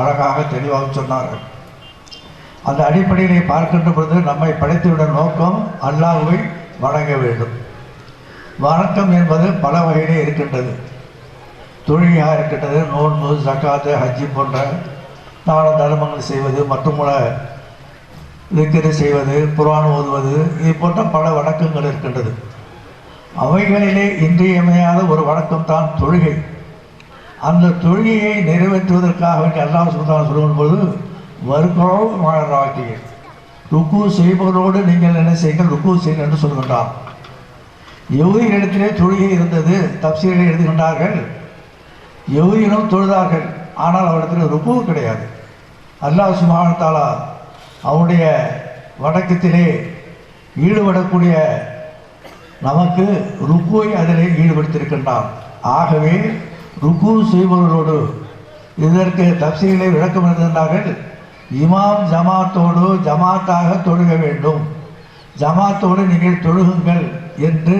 அழகாக தெளிவாக சொன்னார்கள். அந்த அடிப்படையிலே பார்க்கின்ற பொழுது நம்மை படைத்துவிட நோக்கம் அல்லாஹுவை வணங்க வேண்டும். வணக்கம் என்பது பல வகையிலே இருக்கின்றது. தொழுகையாக இருக்கின்றது நோன்பு ஜக்காத்து ஹஜ்ஜி போன்ற தான தர்மங்கள் செய்வது மற்றும் பல செய்வது புராணம் ஓதுவது இது போன்ற பல வணக்கங்கள் இருக்கின்றது. அவைகளிலே இன்றியமையாத ஒரு வணக்கம் தான் தொழுகை. அந்த தொழுகையை நிறைவேற்றுவதற்காக வேண்டி அல்லாஹ் சுல்தான் சொல்லும்போது வருகிறோ வாழ்றாக்கிய ருக்கு செய்பவரோடு நீங்கள் என்ன செய்யுங்கள் ருக்கு செய்யுங்கள் என்று சொல்கின்றார் யகுதிகளிடத்திலே தொழுகை இருந்தது தப்சீரை எழுதுகின்றார்கள் யகுதியிலும் தொழுதார்கள் ஆனால் அவரிடத்தில் ருக்கு கிடையாது. அல்லாஹ் சுப்ஹானஹு அவருடைய வடக்கத்திலே ஈடுபடக்கூடிய நமக்கு ருக்குவை அதிலே ஈடுபடுத்தியிருக்கின்றான் ஆகவே ருக்கு செய்பவர்களோடு இதற்கு தப்சீலை விளக்கம் எழுதுகின்றார்கள் இமாம் ஜமாத்தோடு ஜமாத்தாக தொழுக வேண்டும். ஜமாத்தோடு நீங்கள் தொழுகுங்கள் என்று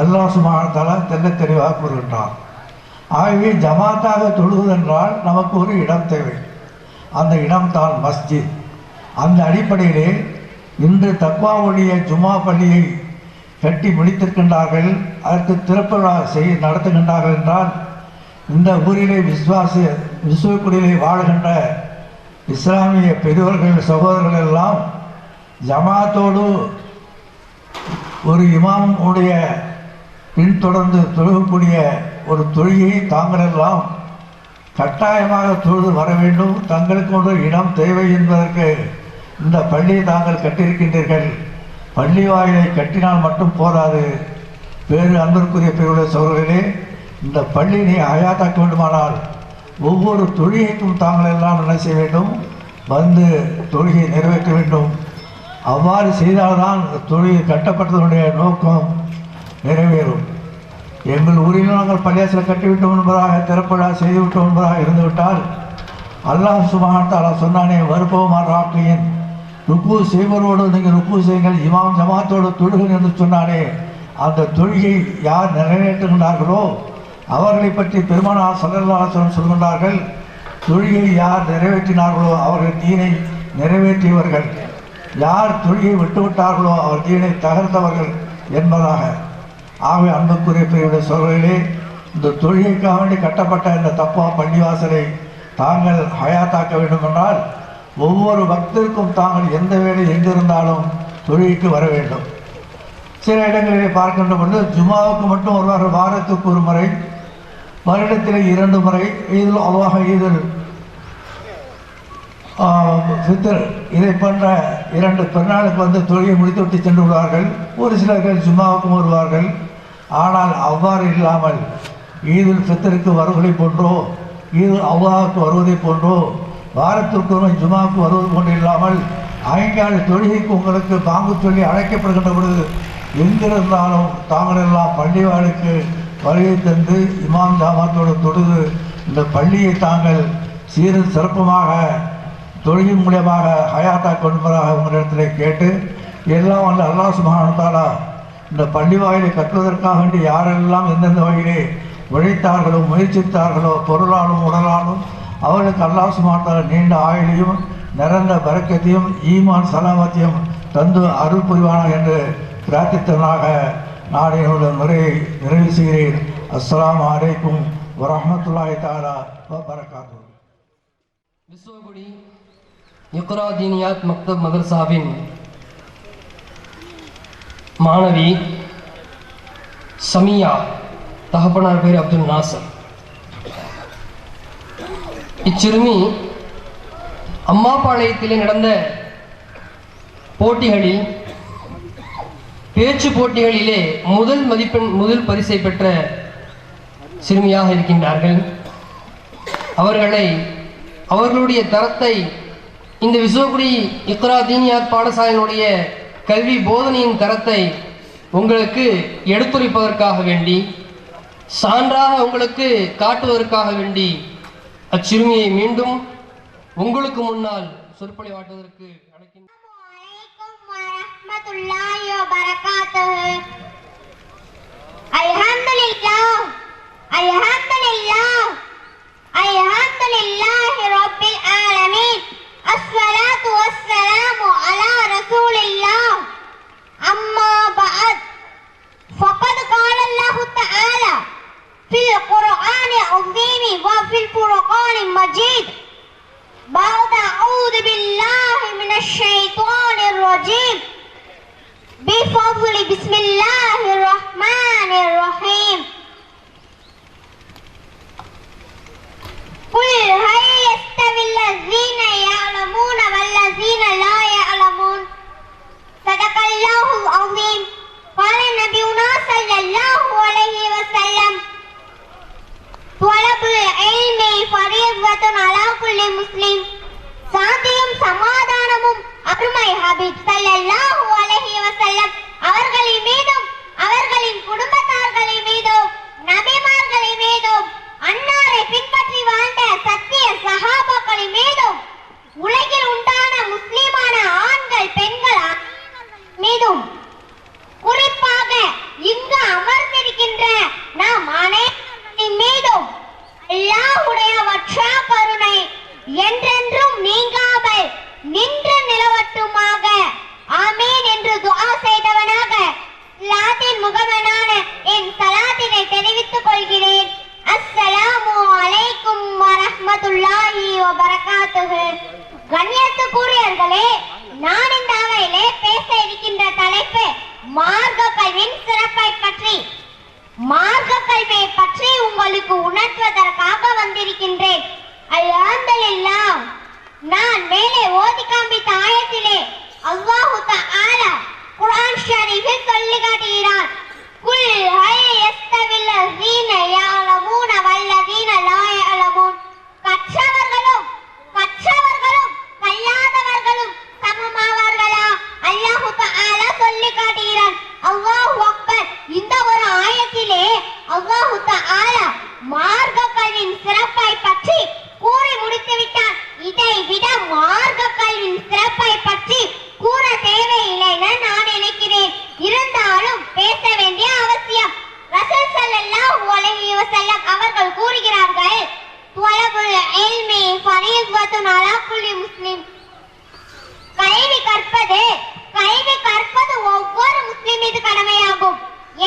அல்லாஹ் சுமானத்தாலா தெல்ல தெளிவாக கூறுகின்றார் ஆகவே ஜமாத்தாக தொழுகுதென்றால் நமக்கு ஒரு இடம் தேவை. அந்த இடம்தான் மஸ்ஜித். அந்த அடிப்படையிலே இன்று தக்வாவுடைய ஜுமா பள்ளியை கட்டி முடித்திருக்கின்றார்கள். அதற்கு திறப்பு செய் நடத்துகின்றார்கள் என்றால் இந்த ஊரிலே விஸ்வாச விஸ்வக்குடியிலே வாழ்கின்ற இஸ்லாமிய பெரியவர்கள் சகோதரர்கள் எல்லாம் ஜமாத்தோடு ஒரு இமாம் உடைய பின்தொடர்ந்து தொழுகக்கூடிய ஒரு தொழுகையை தாங்களெல்லாம் கட்டாயமாக தொழுது வர வேண்டும். தங்களுக்கு ஒரு இடம் தேவை என்பதற்கு இந்த பள்ளியை தாங்கள் கட்டியிருக்கின்றீர்கள். பள்ளி வாயிலை கட்டினால் மட்டும் போதாது. வேறு அன்பிற்குரிய பெருவுடைய சோழர்களே இந்த பள்ளியினை அயாத்தாக்க வேண்டுமானால் ஒவ்வொரு தொழுகைக்கும் தாங்கள் எல்லாம் என்ன செய்ய வேண்டும்? வந்து தொழுகையை நிறைவேற்ற வேண்டும். அவ்வாறு செய்தால்தான் இந்த தொழுகை கட்டப்பட்டதனுடைய நோக்கம் நிறைவேறும். எங்கள் ஊரிலும் நாங்கள் பள்ளியாசில் கட்டிவிட்டோம் என்பதாக திறப்படா செய்துவிட்டோம் என்பதாக இருந்துவிட்டால் அல்லாஹ் சுபஹான் தாலா சொன்னானே வருபவமா ராக்கியின். ருக்கு செய்வரோடு நீங்கள் ருக்கு செய்யுங்கள் இமாம் ஜமாத்தோடு தொழுகள் என்று சொன்னானே அந்த தொழுகை யார் நிறைவேற்றுகின்றார்களோ அவர்களை பற்றி பெருமானார் சல்லல்லாஹன் சொல்கின்றார்கள் தொழிலை யார் நிறைவேற்றினார்களோ அவர்கள் தீனை நிறைவேற்றியவர்கள். யார் தொழிலை விட்டுவிட்டார்களோ அவர் தீனை தகர்த்தவர்கள் என்பதாக. ஆகவே அன்புக்குரிய பிரிவுடைய சொல்களிலே இந்த தொழுகைக்காக வேண்டி கட்டப்பட்ட இந்த தப்பா பள்ளிவாசலை தாங்கள் ஹயாத்தாக்க வேண்டும் என்றால் ஒவ்வொரு பக்தருக்கும் தாங்கள் எந்த வேலை எங்கிருந்தாலும் தொழுகைக்கு வர வேண்டும். சில இடங்களிலே பார்க்கின்ற பொழுது ஜுமாவுக்கு மட்டும் வருவார்கள் வாரத்துக்கு ஒரு முறை வருடத்தில் இரண்டு முறை இதில் அல்லாஹ் இதில் ஃபித்தர் இதை போன்ற இரண்டு பெருநாளுக்கு வந்து தொழிலை முடித்துவிட்டு சென்று விடுவார்கள். ஒரு சிலர்கள் சும்மாவுக்கும் வருவார்கள். ஆனால் அவ்வாறு இல்லாமல் ஈதுல் ஃபித்தருக்கு வருவதை போன்றோ ஈது அவ்வாவுக்கு வருவதை போன்றோ வாரத்திற்கு ஒரு வருவது போன்று இல்லாமல் ஐங்கால தொழுகைக்கு உங்களுக்கு பாங்கு சொல்லி அழைக்கப்படுகின்ற பொழுது எங்கிருந்தாலும் தாங்கள் எல்லாம் பள்ளிவாளுக்கு வருகை தந்து இமாம் ஜாமாத்தோடு தொழுது இந்த பள்ளியை தாங்கள் சீரும் சிறப்புமாக தொழுகை மூலியமாக ஹயாத்தா கொள்வதாக உங்களிடத்தில் கேட்டு எல்லாம் வந்து அல்லாஹ் இந்த பள்ளி வாயிலை கட்டுவதற்காக வேண்டி யாரெல்லாம் எந்தெந்த வகையிலே உழைத்தார்களோ முயற்சித்தார்களோ பொருளாலும் உடலாலும் அவர்களுக்கு அல்லாஹ் நீண்ட ஆயுளையும் நிறந்த பறக்கத்தையும் ஈமான் சலாமத்தையும் தந்து அருள் புரிவானா என்று பிரார்த்தித்தவனாக நான் என்னுடைய முறையை நிறைவு செய்கிறேன். அஸ்லாம் அலைக்கும் வரமத்துல்லாஹி தாலா வரகாத்து விஸ்வகுடி இக்ரா தீனியாத் மக்தப் மதர்சாவின் மாணவி சமியா தகப்பனார் பேர் அப்துல் நாசர் இச்சிறுமி அம்மாபாளையத்திலே நடந்த போட்டிகளில் பேச்சு போட்டிகளிலே முதல் மதிப்பெண் முதல் பரிசை பெற்ற சிறுமியாக இருக்கின்றார்கள். அவர்களை அவர்களுடைய தரத்தை இந்த விசோகுடி இக்ரா தீனியாத் பாடசாலையினுடைய கல்வி போதனையின் தரத்தை உங்களுக்கு எடுத்துரைப்பதற்காக வேண்டி சான்றாக உங்களுக்கு காட்டுவதற்காக வேண்டி அச்சிறுமியை மீண்டும் உங்களுக்கு முன்னால் சொற்பொழிவாட்டுவதற்கு அழைக்கின்றேன் الله وبركاته. الحمد لله. الحمد لله. الحمد لله رب العالمين. الصلاة والسلام على رسول الله. أما بعد. فقد قال الله تعالى في القرآن العظيم وفي الفرقان المجيد. بعد أعوذ بالله من الشيطان الرجيم. Before Bismillah. அல்லாஹு தஆலா குர்ஆன் ஷரீஃபில் சொல்லி காட்டுகிறான் குல் ஹல் யஸ்தவில் லஸீன யஅலமூன வல்லதீன லா யஅலமூன். கற்றவர்களும் கற்றவர்களும் கல்லாதவர்களும் சமமாவார்களா? அல்லாஹு தஆலா சொல்லி காட்டுகிறான் அல்லாஹு அக்பர் இந்த ஒரு ஆயத்திலே அல்லாஹு தஆலா மார்க்க சிறப்பு பற்றி கூறி முடித்து விட்டான் இதை விட மார்க்க கல்வியின் சிறப்பை பற்றி கூற தேவையில்லைன்னு நான் நினைக்கிறேன் இருந்தாலும் பேச வேண்டிய அவசியம் ரசூல் ஸல்லல்லாஹு அலைஹி வஸல்லம் அவர்கள் கூறுகிறார்கள் துவலபுல் இல்மி ஃபரீதத்துன் அலா குல்லி முஸ்லிம் கல்வி கற்பது கல்வி கற்பது ஒவ்வொரு முஸ்லிம் மீது கடமையாகும்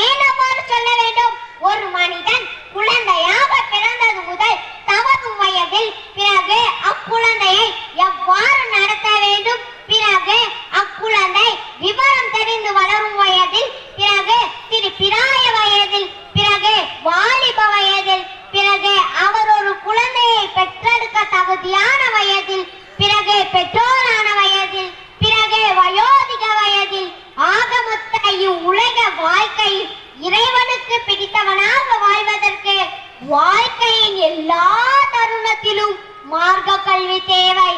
ஏன் அவ்வாறு சொல்ல வேண்டும் ஒரு மனிதன் குழந்தையாக பிறந்தது முதல் தவறும் வயதில் பிறகு அக்குழந்தையை எவ்வாறு நடத்த வேண்டும் பிறகு அக்குழந்தை விவரம் தெரிந்து வளரும் வயதில் பிறகு சிறு பிராய வயதில் பிறகு வாலிப வயதில் பிறகு அவர் ஒரு குழந்தையை பெற்றெடுக்க தகுதியான வயதில் பிறகு பெற்றோரான வயதில் பிறகு வயோதிக வயதில் ஆக மொத்த இவ்வுலக வாழ்க்கையில் இறைவனுக்கு பிடித்தவனாக வாழ்வதற்கு வாழ்க்கையின் எல்லா தருணத்திலும் மார்க்க கல்வி தேவை.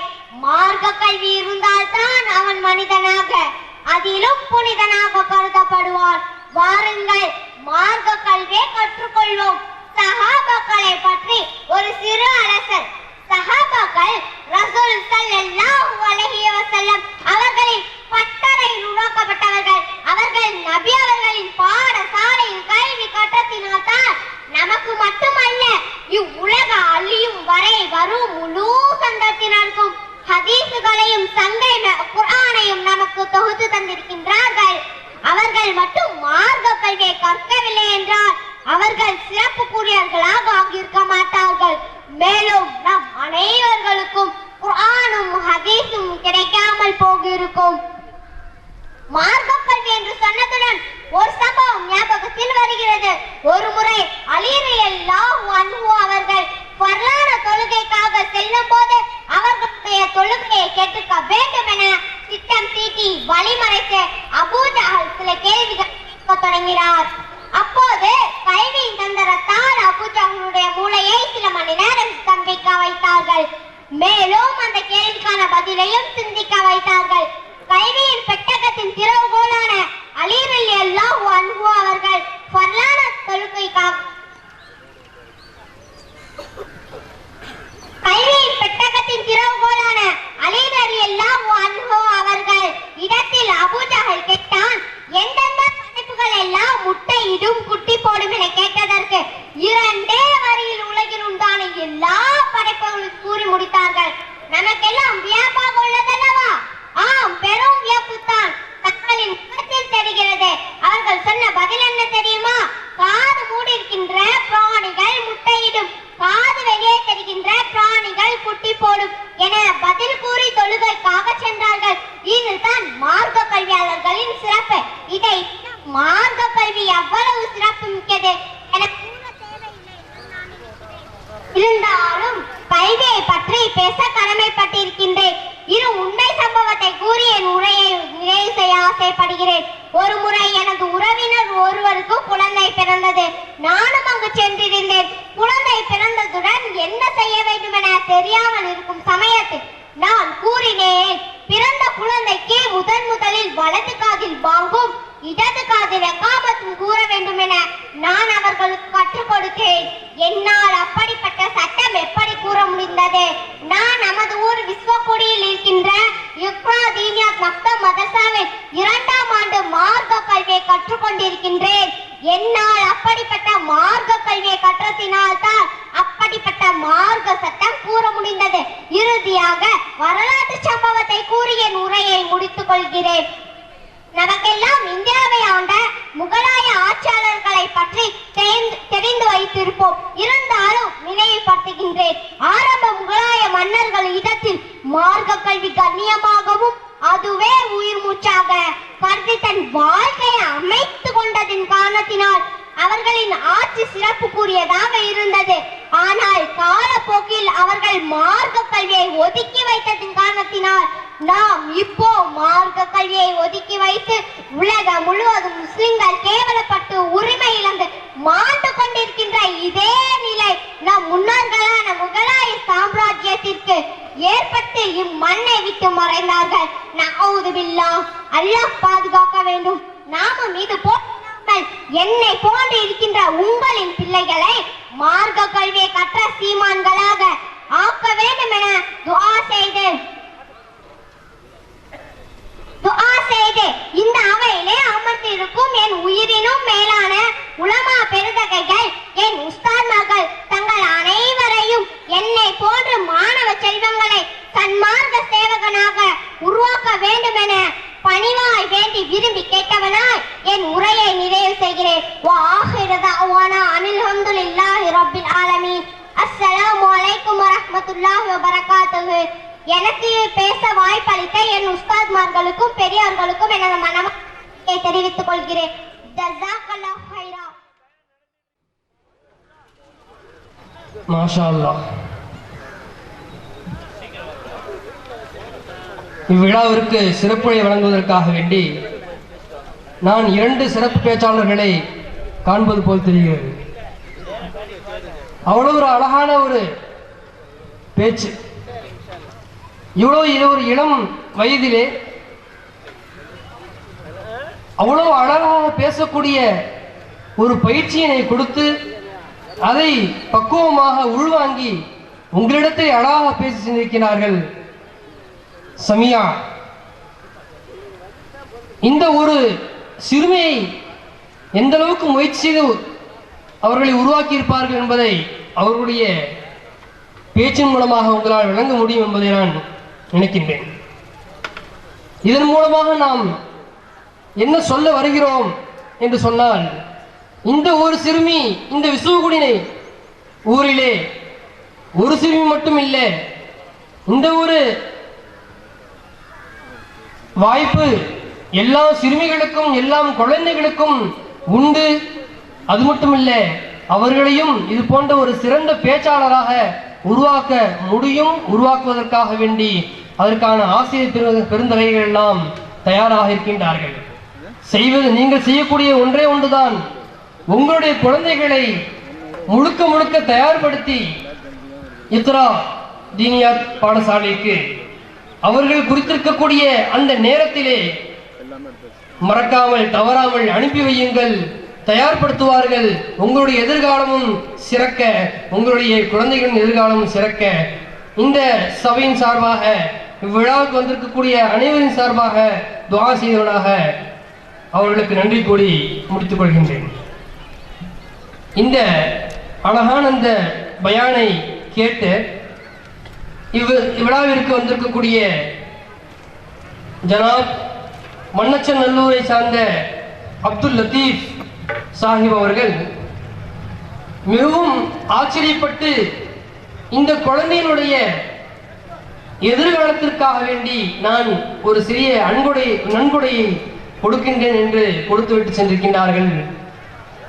மார்க்க கல்வி இருந்தால்தான் அவன் மனிதனாக அதிலும் புனிதனாக கருதப்படுவான். வாருங்கள் மார்க்க கல்வியை கற்றுக்கொள்வோம். சஹாபாக்களை பற்றி ஒரு சிறு அரசர் சஹாபாக்கள் ரசூல் ஸல்லல்லாஹு அலைஹி வஸல்லம் அவர்களின் பட்டறையில் உருவாக்கப்பட்டவர்கள். அவர்கள் நபி அவர்களின் பாடசாலையில் கல்வி கற்றத்தினால்தான் நமக்கு மட்டுமல்ல இவ்வுலக அழியும் வரை வரும் முழு சந்தத்தினருக்கும் ஹதீசுகளையும் சங்கை குரானையும் நமக்கு தொகுத்து தந்திருக்கின்றார்கள். அவர்கள் மட்டும் மார்க்க கல்வியை கற்கவில்லை என்றால் அவர்கள் சிறப்புக்குரியவர்களாக ஆகியிருக்க மாட்டார்கள். மேலும் நம் அனைவர்களுக்கும் குரானும் ஹதீஸும் கிடைக்காமல் போகிருக்கும் மார்க்க கல்வி என்று சொன்னதுடன் ஒரு சம்பவம் ஞாபகத்தில் வருகிறது. ஒரு முறை அலிரலியல்லாஹு அன்ஹு அவர்கள் பொருளாதார தொழுகைக்காக செல்லும் போது அவர்களுடைய தொழுகையை கேட்டுக்க வேண்டும் என திட்டம் தீட்டி வழிமறைத்து அபூஜஹல் சில கேள்விகள் தொடங்கினார். அப்போது கல்வி தந்திரத்தால் அபூஜாவுடைய மூளையை சில மணி நேரம் ஸ்தம்பிக்க வைத்தார்கள். மேலும் அந்த கேள்விக்கான பதிலையும் சிந்திக்க வைத்தார்கள். முதன் முதலில் வலது காதில் பாங்கும் இடது காதில் எக்காபத்தும் கூற வேண்டும் என நான் அவர்களுக்கு கற்றுக் கொடுத்தேன். என்னால் அப்படிப்பட்ட சட்டம் எப்படி கூற முடிந்தது? நான் நமது ஊர் விஸ்வக்குடியில் இருக்கின்ற யுக்ரா தீனியாத் மக்தம் மதரசாவில் இரண்டாம் ஆண்டு மார்க்க கல்வியை கற்றுக்கொண்டிருக்கின்றேன் என்னால் அப்படிப்பட்ட மார்க்க கல்வியை கற்றத்தினால்தான் அப்படிப்பட்ட மார்க்க சட்டம் கூற முடிந்தது. இறுதியாக வரலாற்று சம்பவத்தை கூறி என் உரையை முடித்துக் கொள்கிறேன் நமக்கெல்லாம் இந்தியாவை ஆண்ட முகலாய ஆட்சியாளர்களை பற்றி தெரிந்து- தெரிந்து வைத்திருப்போம். நாமும் இது போல் என்னை போன்று இருக்கின்ற உங்களின் பிள்ளைகளை மார்க்க கல்வியை கற்ற சீமான்களாக ஆக்க வேண்டும் என துவா செய்து துவா செய்து இந்த அவையிலே அமர்ந்திருக்கும் என் உயிரினும் மேலான உலமா பெருதகைகள் என் உஸ்தாத்மார்கள் தங்கள் அனைவரையும் என்னை போன்ற மாணவ செல்வங்களை சன்மார்க்க சேவகனாக உருவாக்க வேண்டும் என பணிவாய் வேண்டி விரும்பி கேட்டவனாய் என் உரையை நிறைவு செய்கிறேன். எனக்கு பேச வாய்ப்பளித்த என் உஸ்தாத்மார்களுக்கும் பெரியார்களுக்கும் எனது மனம் தெரிவித்துக் கொள்கிறேன். மாஷா அல்லாஹ் இவ்விழாவிற்கு சிறப்புரை வழங்குவதற்காக வேண்டி நான் இரண்டு சிறப்பு பேச்சாளர்களை காண்பது போல் தெரிகிறது. அவ்வளவு ஒரு அழகான ஒரு பேச்சு. இவ்வளவு இது ஒரு இளம் வயதிலே அவ்வளவு அழகாக பேசக்கூடிய ஒரு பயிற்சியினை கொடுத்து அதை பக்குவமாக உள்வாங்கி உங்களிடத்தை அழகாக பேசி சென்றிருக்கிறார்கள் சமியா இந்த ஒரு சிறுமியை எந்த அளவுக்கு முயற்சி செய்து அவர்களை உருவாக்கி இருப்பார்கள் என்பதை அவர்களுடைய பேச்சின் மூலமாக உங்களால் விளங்க முடியும் என்பதை நான் நினைக்கின்றேன். இதன் மூலமாக நாம் என்ன சொல்ல வருகிறோம் என்று சொன்னால் இந்த ஒரு சிறுமி இந்த விசுவகுடினை ஊரிலே ஒரு சிறுமி மட்டும் இல்லை இந்த ஒரு வாய்ப்பு எல்லா சிறுமிகளுக்கும் எல்லாம் குழந்தைகளுக்கும் உண்டு. அது மட்டுமில்ல அவர்களையும் இது போன்ற ஒரு சிறந்த பேச்சாளராக உருவாக்க முடியும் உருவாக்குவதற்காக வேண்டி அதற்கான ஆசிரியர் பெரு பெருந்தகைகள் எல்லாம் தயாராக இருக்கின்றார்கள். செய்வது நீங்கள் செய்யக்கூடிய ஒன்றே ஒன்றுதான். உங்களுடைய குழந்தைகளை முழுக்க முழுக்க தயார்படுத்தி இத்ரா தீனியாத் பாடசாலைக்கு அவர்கள் குறித்திருக்கக்கூடிய அந்த நேரத்திலே மறக்காமல் தவறாமல் அனுப்பி வையுங்கள். தயார்படுத்துவார்கள். உங்களுடைய எதிர்காலமும் சிறக்க உங்களுடைய குழந்தைகளின் எதிர்காலமும் சிறக்க. இந்த சபையின் சார்பாக இவ்விழாவுக்கு வந்திருக்கக்கூடிய அனைவரின் சார்பாக துவா செய்தவனாக அவர்களுக்கு நன்றி கூறி முடித்துக் கொள்கின்றேன். இந்த அழகான அந்த பயானை கேட்டு இவ் இவ்விழாவிற்கு வந்திருக்கக்கூடிய ஜனாப் மன்னச்சன் நல்லூரை சார்ந்த அப்துல் லத்தீப் சாஹிப் அவர்கள் மிகவும் ஆச்சரியப்பட்டு இந்த குழந்தையினுடைய எதிர்காலத்திற்காக வேண்டி நான் ஒரு சிறிய அன்புடை நன்கொடையை கொடுக்கின்றேன் என்று கொடுத்துவிட்டு சென்றிருக்கின்றார்கள்.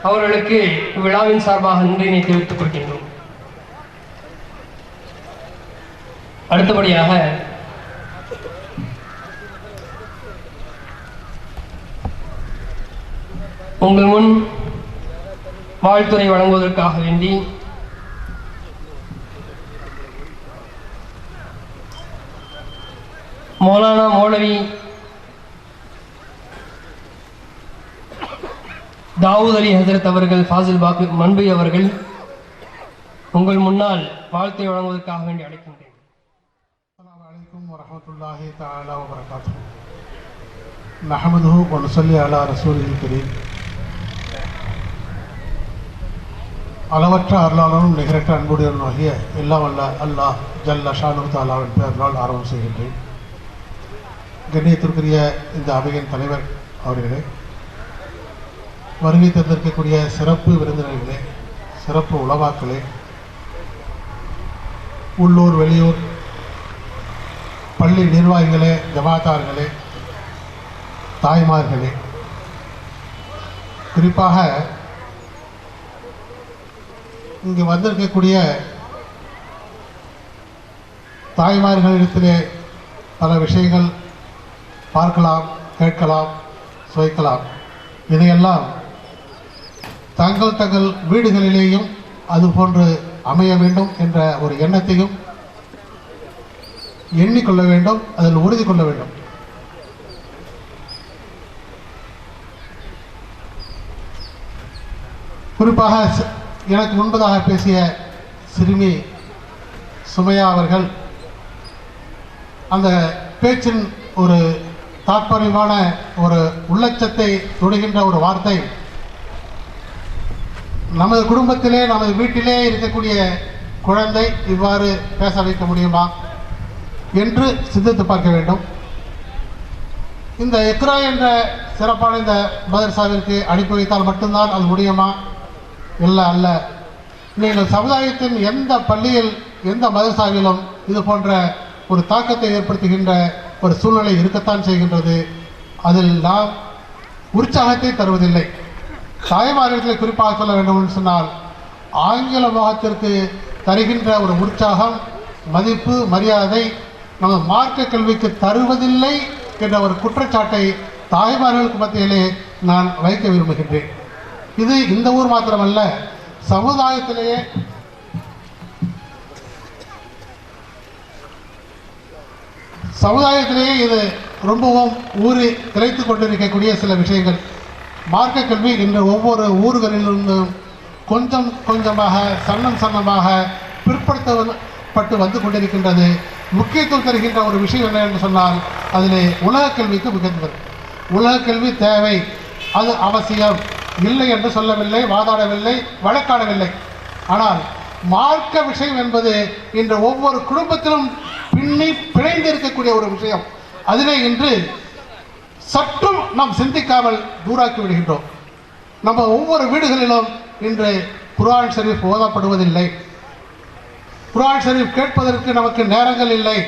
அவர்களுக்கு விழாவின் சார்பாக நன்றினை தெரிவித்துக் கொள்கின்றோம். அடுத்தபடியாக உங்கள் முன் வாழ்த்துறை வழங்குவதற்காக வேண்டி மௌலானா மௌலவி தாவூத் அலி ஹசரத் அவர்கள் ஃபாசில் பாபு மன்பி அவர்கள் உங்கள் முன்னால் வாழ்த்தை வழங்குவதற்காக வேண்டி அழைக்கின்றேன். ورحمة الله تعالى وبركاته نحمده ونصلي على رسوله الكريم அளவற்ற அருளாளனும் நிகரற்ற அன்புடையவனும் ஆகிய எல்லாம் வல்ல அல்லாஹ் ஜல்ல ஷானு தாலாவின் பெயர்களால் ஆரம்பம் செய்கின்றேன் கண்ணியத்திற்குரிய இந்த அவையின் தலைவர் அவர்களே வருகை தந்திருக்கக்கூடிய சிறப்பு விருந்தினர்களே சிறப்பு உளவாக்களே உள்ளூர் வெளியூர் பள்ளி நிர்வாகிகளே ஜமாத்தார்களே தாய்மார்களே குறிப்பாக இங்கு வந்திருக்கக்கூடிய தாய்மார்களிடத்திலே பல விஷயங்கள் பார்க்கலாம் கேட்கலாம் சுவைக்கலாம். இதையெல்லாம் தங்கள் தங்கள் வீடுகளிலேயும் அதுபோன்று அமைய வேண்டும் என்ற ஒரு எண்ணத்தையும் எண்ணிக்கொள்ள வேண்டும் அதில் உறுதி கொள்ள வேண்டும். குறிப்பாக எனக்கு முன்பதாக பேசிய சிறுமி சுமையா அவர்கள் அந்த பேச்சின் ஒரு தாற்பயமான ஒரு உள்ளச்சத்தை தொடுகின்ற ஒரு வார்த்தை. நமது குடும்பத்திலே நமது வீட்டிலே இருக்கக்கூடிய குழந்தை இவ்வாறு பேச வைக்க முடியுமா? என்று சிந்தித்து பார்க்க வேண்டும். இந்த எக்ரா என்ற சிறப்பான இந்த மதரசாவிற்கு அனுப்பி வைத்தால் மட்டும்தான் அது முடியுமா? இல்லை அல்ல. நீங்கள் சமுதாயத்தின் எந்த பள்ளியில் எந்த மதரசாவிலும் இது போன்ற ஒரு தாக்கத்தை ஏற்படுத்துகின்ற ஒரு சூழ்நிலை இருக்கத்தான் செய்கின்றது. அதில் நாம் உற்சாகத்தை தருவதில்லை. தாய்மார்களை குறிப்பாக சொல்ல வேண்டும் என்று சொன்னால் ஆங்கில முகத்திற்கு தருகின்ற ஒரு உற்சாகம் மதிப்பு மரியாதை நமது மார்க்க கல்விக்கு தருவதில்லை என்ற ஒரு குற்றச்சாட்டை தாய்மார்களுக்கு மத்தியிலே நான் வைக்க விரும்புகின்றேன். இது இந்த ஊர் மாத்திரமல்ல சமுதாயத்திலேயே சமுதாயத்திலேயே இது ரொம்பவும் ஊறி திளைத்து கொண்டிருக்கக்கூடிய சில விஷயங்கள். மார்க்க கல்வி இன்று ஒவ்வொரு ஊர்களிலிருந்தும் கொஞ்சம் கொஞ்சமாக சன்னம் சன்னமாக பிற்படுத்தப்பட்டு வந்து கொண்டிருக்கின்றது. முக்கியத்துவம் தருகின்ற ஒரு விஷயம் என்ன என்று சொன்னால் அதிலே உலக கல்விக்கு முக்கியத்துவம். உலக கல்வி தேவை. அது அவசியம். இல்லை என்று சொல்லவில்லை வாதாடவில்லை வழக்காடவில்லை. ஆனால் மார்க்க விஷயம் என்பது இன்று ஒவ்வொரு குடும்பத்திலும் பின்னி பிணைந்து இருக்கக்கூடிய ஒரு விஷயம். அதிலே இன்று சற்றும் நாம் சிந்திக்காமல் தூராக்கி விடுகின்றோம். நம்ம ஒவ்வொரு வீடுகளிலும் இன்று குரான் ஷெரீஃப் ஓதப்படுவதில்லை. குரான் ஷரீப் கேட்பதற்கு நமக்கு நேரங்கள் இல்லை.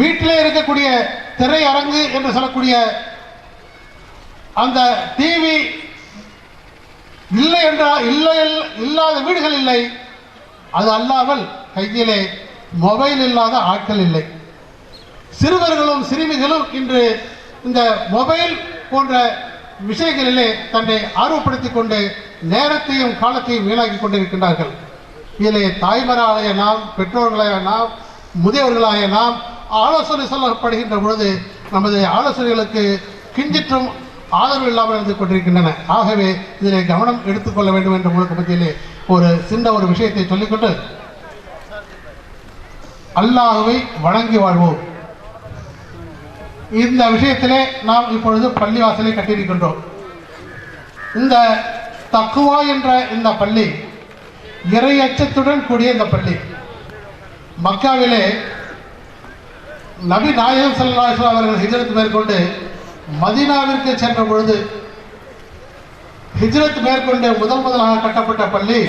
வீட்டிலே இருக்கக்கூடிய திரையரங்கு என்று சொல்லக்கூடிய அந்த டிவி இல்லை என்றால் இல்லை இல்லாத வீடுகள் இல்லை. அது அல்லாமல் கையிலே மொபைல் இல்லாத ஆட்கள் இல்லை. சிறுவர்களும் சிறுமிகளும் இன்று இந்த மொபைல் போன்ற விஷயங்களிலே தன்னை ஆர்வப்படுத்திக் கொண்டு நேரத்தையும் காலத்தையும் வீணாக்கி கொண்டிருக்கின்றார்கள். இதிலே தாய்மராலாய நாம் பெற்றோர்களாய நாம் முதியவர்களாய நாம் ஆலோசனை சொல்லப்படுகின்ற பொழுது நமது ஆலோசனைகளுக்கு கிஞ்சிற்றும் ஆதரவு இல்லாமல் இருந்து கொண்டிருக்கின்றன. ஆகவே இதிலே கவனம் எடுத்துக்கொள்ள வேண்டும் என்ற உங்களுக்கு மத்தியிலே ஒரு சின்ன ஒரு விஷயத்தை சொல்லிக்கொண்டு அல்லாஹுவை வணங்கி வாழ்வோம். இந்த விஷயத்திலே நாம் இப்பொழுது பள்ளிவாசலை கட்டியிருக்கின்றோம். இந்த தக்குவா என்ற இந்த பள்ளி இறை அச்சத்துடன் கூடிய இந்த பள்ளி. மக்காவிலே நபி நாயகம் ஸல்லல்லாஹு அவர்கள் ஹிஜரத் மேற்கொண்டு மதீனாவிற்கு சென்ற பொழுது ஹிஜ்ரத் மேற்கொண்டு முதல் முதலாக கட்டப்பட்ட பள்ளி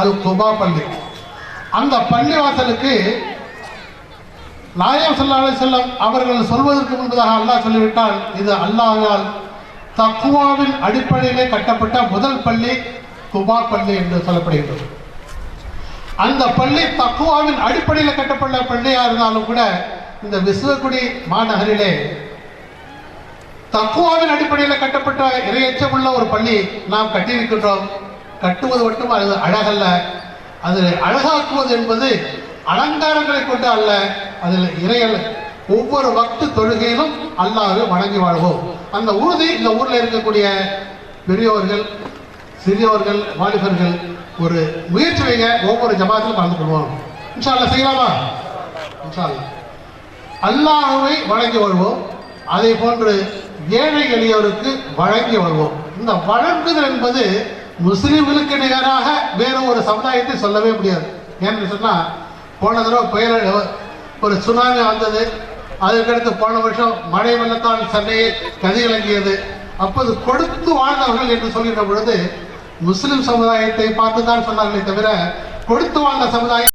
அல் குபா பள்ளி. அந்த பள்ளி வாசலுக்கு நாயம் ஸல்லல்லாஹு அலைஹி அவர்கள் சொல்வதற்கு முன்பதாக அல்லாஹ் சொல்லிவிட்டால் இது அல்லாஹால் தக்குவாவின் அடிப்படையிலே கட்டப்பட்ட முதல் பள்ளி குபா பள்ளி என்று சொல்லப்படுகின்றது. அந்த பள்ளி தக்குவாவின் அடிப்படையில் கட்டப்பட்ட பள்ளியாக இருந்தாலும் கூட இந்த விஸ்வகுடி மாநகரிலே தக்குவாவின் அடிப்படையில் கட்டப்பட்ட இரையச்சமுள்ள ஒரு பள்ளி நாம் கட்டியிருக்கின்றோம். கட்டுவது மட்டும் அது அழகல்ல. அது அழகாக்குவது என்பது அலங்காரங்களை கொண்டு அல்ல. அதில் இறையல் ஒவ்வொரு வக்து தொழுகையிலும் அல்லாஹ்வை வணங்கி வாழ்வோம். அந்த உறுதி இந்த ஊர்ல இருக்கக்கூடிய பெரியவர்கள் சிறியவர்கள் வாலிபர்கள் ஒரு முயற்சி வைங்க ஒவ்வொரு ஜமாத்திலும் கலந்து கொள்வோம். இன்ஷா செய்யலாமா? அல்லாஹுவை வழங்கி வருவோம் அதே போன்று ஏழை எளியவருக்கு வழங்கி வருவோம் இந்த வழங்குதல் என்பது முஸ்லிம்களுக்கு நிகராக வேறு ஒரு சமுதாயத்தை சொல்லவே முடியாது. ஏன்னு சொன்னா போன தடவை புயல் ஒரு சுனாமி வந்தது. அதற்கடுத்து போன வருஷம் மழை வெள்ளத்தால் சென்னையை கதிகலங்கியது. அப்போது கொடுத்து வாழ்ந்தவர்கள் என்று சொல்கின்ற பொழுது முஸ்லிம் சமுதாயத்தை பார்த்து தான் சொன்னார்களே தவிர கொடுத்து வாழ்ந்த சமுதாயம்